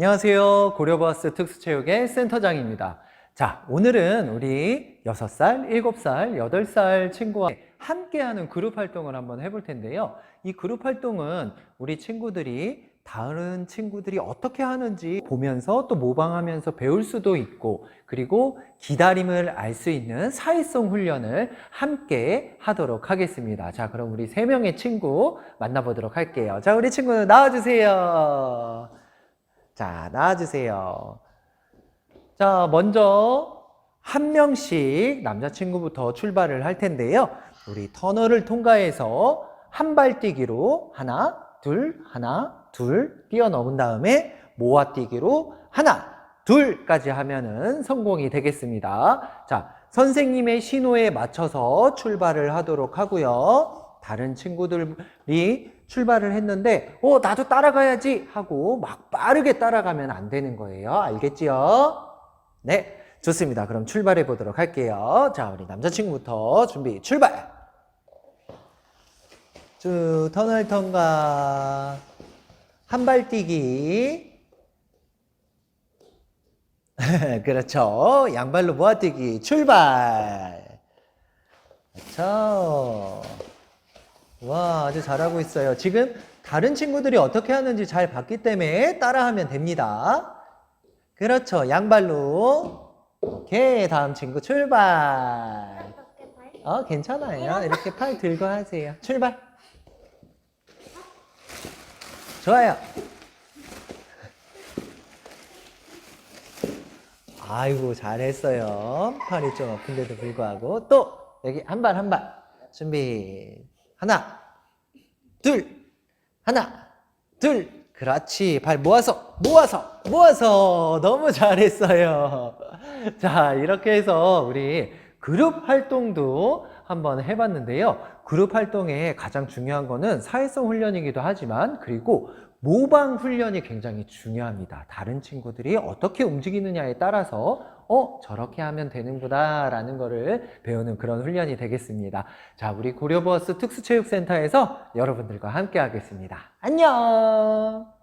안녕하세요. 고려버스 특수체육의 센터장입니다. 자, 오늘은 우리 6살, 7살, 8살 친구와 함께하는 그룹 활동을 한번 해볼 텐데요. 이 그룹 활동은 우리 친구들이 다른 친구들이 어떻게 하는지 보면서 또 모방하면서 배울 수도 있고 그리고 기다림을 알 수 있는 사회성 훈련을 함께 하도록 하겠습니다. 자, 그럼 우리 세 명의 친구 만나보도록 할게요. 자, 우리 친구 나와주세요. 자, 나와주세요. 자, 먼저 한 명씩 남자친구부터 출발을 할 텐데요. 우리 터널을 통과해서 한 발 뛰기로 하나, 둘, 하나, 둘 뛰어넘은 다음에 모아 뛰기로 하나, 둘까지 하면은 성공이 되겠습니다. 자, 선생님의 신호에 맞춰서 출발을 하도록 하고요. 다른 친구들이 출발을 했는데, 어, 나도 따라가야지 하고 막 빠르게 따라가면 안 되는 거예요. 알겠지요? 네, 좋습니다. 그럼 출발해 보도록 할게요. 자, 우리 남자친구부터 준비, 출발! 쭉 터널 통과. 한발 뛰기. 그렇죠. 양발로 모아뛰기. 출발. 그렇죠. 와, 아주 잘하고 있어요. 지금 다른 친구들이 어떻게 하는지 잘 봤기 때문에 따라하면 됩니다. 그렇죠. 양발로. 오케이. 다음 친구 출발. 어, 괜찮아요. 이렇게 팔 들고 하세요. 출발. 좋아요. 아이고, 잘했어요. 팔이 좀 아픈데도 불구하고. 또, 여기 한 발, 한 발. 준비. 하나, 둘, 하나, 둘. 그렇지. 발 모아서, 모아서, 모아서. 너무 잘했어요. 자, 이렇게 해서 우리 그룹 활동도 한번 해봤는데요. 그룹 활동에 가장 중요한 거는 사회성 훈련이기도 하지만 그리고 모방 훈련이 굉장히 중요합니다. 다른 친구들이 어떻게 움직이느냐에 따라서 어, 저렇게 하면 되는구나 라는 거를 배우는 그런 훈련이 되겠습니다. 자, 우리 고려버스 특수체육센터에서 여러분들과 함께 하겠습니다. 안녕!